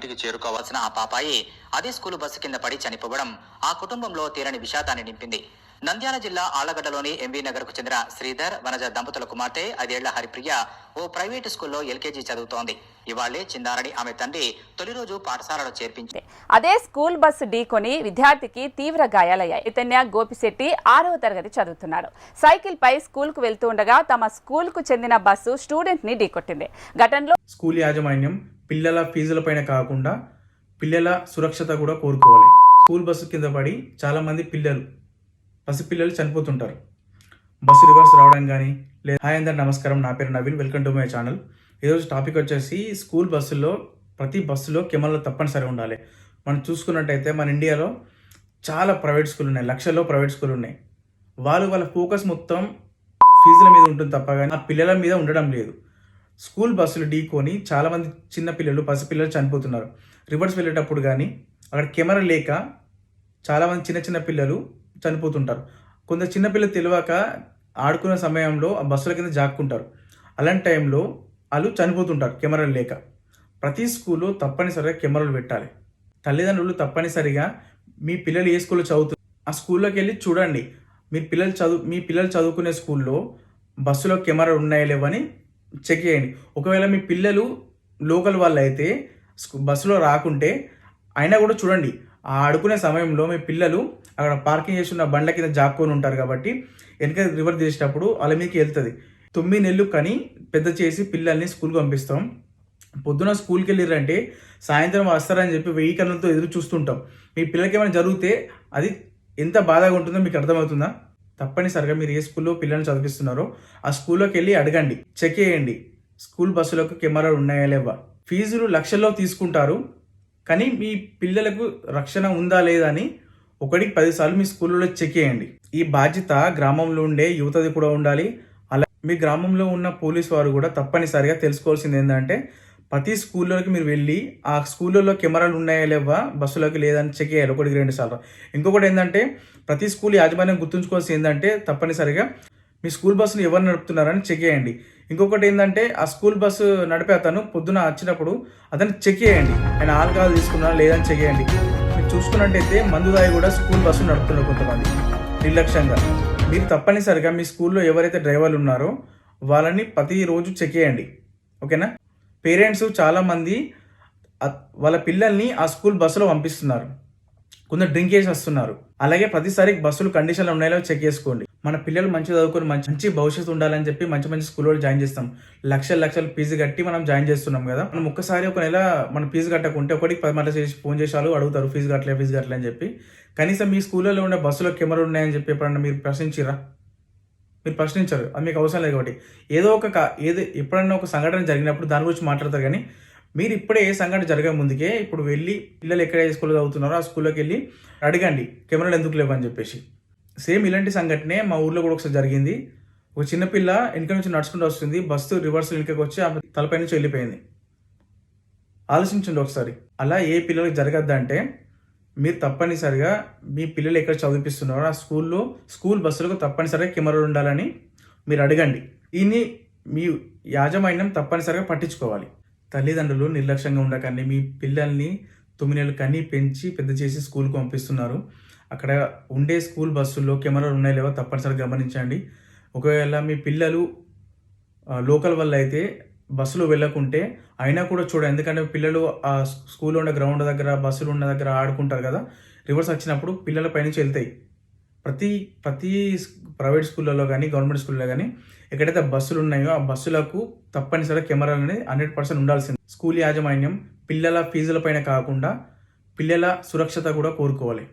ఇంటికి చేరుకోవాల్సిన ఆ పాపాయి అదే స్కూలు బస్సు కింద పడి చనిపోవడం ఆ కుటుంబంలో తీరని విషాదాన్ని నింపింది. నంద్యాల జిల్లా ఆళ్ళగడ్డలోని ఎంవీ నగర్కు చెందిన శ్రీధర్ వనజ దంపతుల కుమార్తె ఐదేళ్ళ హరిప్రియ ఓ ప్రైవేటు స్కూల్లో ఎల్కేజీ చదువుతోంది. ఇవాళ్ళే చిందారని ఆమె తండ్రి తొలి రోజు పాఠశాలలో చేర్పించి అదే స్కూల్ బస్సు ఢీకొని విద్యార్థికి తీవ్ర గాయాలయ్యాయి. చైతన్య గోపిశెట్టి ఆరవ తరగతి చదువుతున్నాడు. సైకిల్ పై స్కూల్కు వెళ్తూ ఉండగా తమ స్కూల్కు చెందిన బస్సు స్టూడెంట్ని ఢీకొట్టింది. ఘటనలో స్కూల్ యాజమాన్యం పిల్లల ఫీజుల పైన కాకుండా పిల్లల సురక్షత కూడా కోరుకోవాలి. స్కూల్ బస్సు కింద పడి చాలామంది పిల్లలు పసిపిల్లలు చనిపోతుంటారు. బస్సు రివర్స్ రావడం కానీ లేదా హాయ్ అందరు నమస్కారం. నా పేరు Naveen. Welcome to my channel. ఈరోజు టాపిక్ వచ్చేసి స్కూల్ బస్సుల్లో ప్రతి బస్సులో కెమెరాలు తప్పనిసరిగా ఉండాలి. మనం చూసుకున్నట్టయితే మన ఇండియాలో చాలా ప్రైవేట్ స్కూల్ ఉన్నాయి. లక్షల్లో ప్రైవేట్ స్కూల్ ఉన్నాయి. వాళ్ళు వాళ్ళ ఫోకస్ మొత్తం ఫీజుల మీద ఉంటుంది తప్ప కానీ ఆ పిల్లల మీద ఉండడం లేదు. స్కూల్ బస్సులు ఢీకొని చాలామంది చిన్న పిల్లలు పసిపిల్లలు చనిపోతున్నారు. రివర్స్ వెళ్ళేటప్పుడు కానీ అక్కడ కెమెరా లేక చాలామంది చిన్న చిన్న పిల్లలు చనిపోతుంటారు. కొందరు చిన్నపిల్లలు తెలియక ఆడుకునే సమయంలో ఆ బస్సుల కింద జాక్కుంటారు. అలాంటి టైంలో వాళ్ళు చనిపోతుంటారు కెమెరాలు లేక. ప్రతి స్కూల్లో తప్పనిసరిగా కెమెరాలు పెట్టాలి. తల్లిదండ్రులు తప్పనిసరిగా మీ పిల్లలు ఏ స్కూల్లో చదువుతారు ఆ స్కూల్లోకి వెళ్ళి చూడండి. మీ పిల్లలు చదువు మీ పిల్లలు చదువుకునే స్కూల్లో బస్సులో కెమెరాలు ఉన్నాయా లేవని చెక్ చేయండి. ఒకవేళ మీ పిల్లలు లోకల్ వాళ్ళు అయితే బస్సులో రాకుంటే అయినా కూడా చూడండి. ఆ ఆడుకునే సమయంలో మీ పిల్లలు అక్కడ పార్కింగ్ చేసి ఉన్న బండ్ల కింద జాక్కొని ఉంటారు కాబట్టి వెనక రివర్ చేసేటప్పుడు వాళ్ళ మీదకి వెళ్తుంది. తొమ్మిది నెలలు కని పెద్ద చేసి పిల్లల్ని స్కూల్కి పంపిస్తాం. పొద్దున స్కూల్కి వెళ్ళిరంటే సాయంత్రం వస్తారని చెప్పి వెయ్యి కన్నులతో ఎదురు చూస్తుంటాం. మీ పిల్లలకి ఏమైనా జరిగితే అది ఎంత బాధగా ఉంటుందో మీకు అర్థమవుతుందా? తప్పనిసరిగా మీరు ఏ స్కూల్లో పిల్లల్ని చదివిస్తున్నారో ఆ స్కూల్లోకి వెళ్ళి అడగండి. చెక్ చేయండి. స్కూల్ బస్సులకు కెమెరాలు ఉన్నాయా లేవా? ఫీజులు లక్షల్లో తీసుకుంటారు. కానీ మీ పిల్లలకు రక్షణ ఉందా లేదా అని ఒకటికి పదిసార్లు మీ స్కూల్లో చెక్ చేయండి. ఈ బాధ్యత గ్రామంలో ఉండే యువతది కూడా ఉండాలి. అలా మీ గ్రామంలో ఉన్న పోలీస్ వారు కూడా తప్పనిసరిగా తెలుసుకోవాల్సింది ఏంటంటే ప్రతి స్కూల్లోకి మీరు వెళ్ళి ఆ స్కూళ్ళలో కెమెరాలు ఉన్నాయా లేవా? బస్సులోకి లేదని చెక్ చేయాలి. ఒకటికి రెండు సార్లు. ఇంకొకటి ఏంటంటే ప్రతి స్కూల్ యాజమాన్యం గుర్తుంచుకోవాల్సి ఏంటంటే తప్పనిసరిగా మీ స్కూల్ బస్సును ఎవరు నడుపుతున్నారని చెక్ చేయండి. ఇంకొకటి ఏంటంటే ఆ స్కూల్ బస్సు నడిపే అతను పొద్దున వచ్చినప్పుడు అతను చెక్ చేయండి. ఆయన ఆల్కహాల్ తీసుకున్నారా లేదని చెక్ చేయండి. మీరు చూసుకున్నట్టయితే మందుదాయి కూడా స్కూల్ బస్సు నడుపుతున్నారు కొంతమంది. నిర్లక్ష్యంగా. మీరు తప్పనిసరిగా మీ స్కూల్లో ఎవరైతే డ్రైవర్లు ఉన్నారో వాళ్ళని ప్రతిరోజు చెక్ చేయండి. ఓకేనా? పేరెంట్స్ చాలామంది వాళ్ళ పిల్లల్ని ఆ స్కూల్ బస్సులో పంపిస్తున్నారు. కొందరు డ్రింక్ చేసి వస్తున్నారు. అలాగే ప్రతిసారి బస్సులు కండిషన్లు ఉన్నాయో చెక్ చేసుకోండి. మన పిల్లలు మంచి చదువుకొని మంచి మంచి భవిష్యత్తు ఉండాలని చెప్పి మంచి మంచి స్కూల్లో జాయిన్ చేస్తాం. లక్షల లక్షల ఫీజు కట్టి మనం జాయిన్ చేస్తున్నాం కదా. మనం ఒక్కసారి ఒక నెల మన ఫీజు కట్టకుంటే ఒకటికి పది మంది చేసి ఫోన్ చేసాలు అడుగుతారు ఫీజు కట్టలే ఫీజు కట్టలే అని చెప్పి. కనీసం మీ స్కూల్లో ఉండే బస్సులో కెమెరా ఉన్నాయని చెప్పి ఎప్పుడన్నా మీరు ప్రశ్నించిరా మీరు ప్రశ్నించారు. అది మీకు అవసరం లేదు కాబట్టి. ఏదో ఒక ఏదో ఎప్పుడన్నా ఒక సంఘటన జరిగినప్పుడు దాని గురించి మాట్లాడతారు కానీ మీరు ఇప్పుడే ఏ సంఘటన జరగక ముందుకే ఇప్పుడు వెళ్ళి పిల్లలు ఎక్కడ ఏ స్కూల్లో చదువుతున్నారో ఆ స్కూల్లోకి వెళ్ళి అడగండి. కెమెరాలు ఎందుకు లేవు అని చెప్పేసి. సేమ్ ఇలాంటి సంఘటనే మా ఊర్లో కూడా ఒకసారి జరిగింది. ఒక చిన్నపిల్ల వెనుక వెనక నుంచి నడుచుకుంటూ వస్తుంది. బస్సు రివర్స్ వెనుకకి వచ్చి ఆ తలపై నుంచి వెళ్ళిపోయింది. ఆలోచించండి ఒకసారి. అలా ఏ పిల్లలకు జరగద్దంటే మీరు తప్పనిసరిగా మీ పిల్లలు ఎక్కడ చదివిపిస్తున్నారో ఆ స్కూల్లో స్కూల్ బస్సులకు తప్పనిసరిగా కెమెరాలు ఉండాలని మీరు అడగండి. దీన్ని మీ యాజమాన్యం తప్పనిసరిగా పట్టించుకోవాలి. తల్లిదండ్రులు నిర్లక్ష్యంగా ఉండకండి. మీ పిల్లల్ని తొమ్మిదేళ్ళు కన్నీ పెంచి పెద్ద చేసి స్కూల్కి పంపిస్తున్నారు. అక్కడ ఉండే స్కూల్ బస్సుల్లో కెమెరాలు ఉన్నాయో లేవో తప్పనిసరిగా గమనించండి. ఒకవేళ మీ పిల్లలు లోకల్ వల్ల అయితే బస్సులు వెళ్ళకుంటే అయినా కూడా చూడండి ఎందుకంటే పిల్లలు ఆ స్కూల్లో ఉన్న గ్రౌండ్ దగ్గర బస్సులు ఉన్న దగ్గర ఆడుకుంటారు కదా రివర్స్ వచ్చినప్పుడు పిల్లల పైనుంచి వెళ్తాయి. ప్రతి ప్రతి ప్రైవేట్ స్కూళ్ళలో కానీ గవర్నమెంట్ స్కూల్లో కానీ ఎక్కడైతే బస్సులు ఉన్నాయో ఆ బస్సులకు తప్పనిసరిగా కెమెరాలు అనేది హండ్రెడ్ పర్సెంట్ ఉండాల్సింది. స్కూల్ యాజమాన్యం పిల్లల ఫీజుల పైన కాకుండా పిల్లల సురక్షత కూడా కోరుకోవాలి.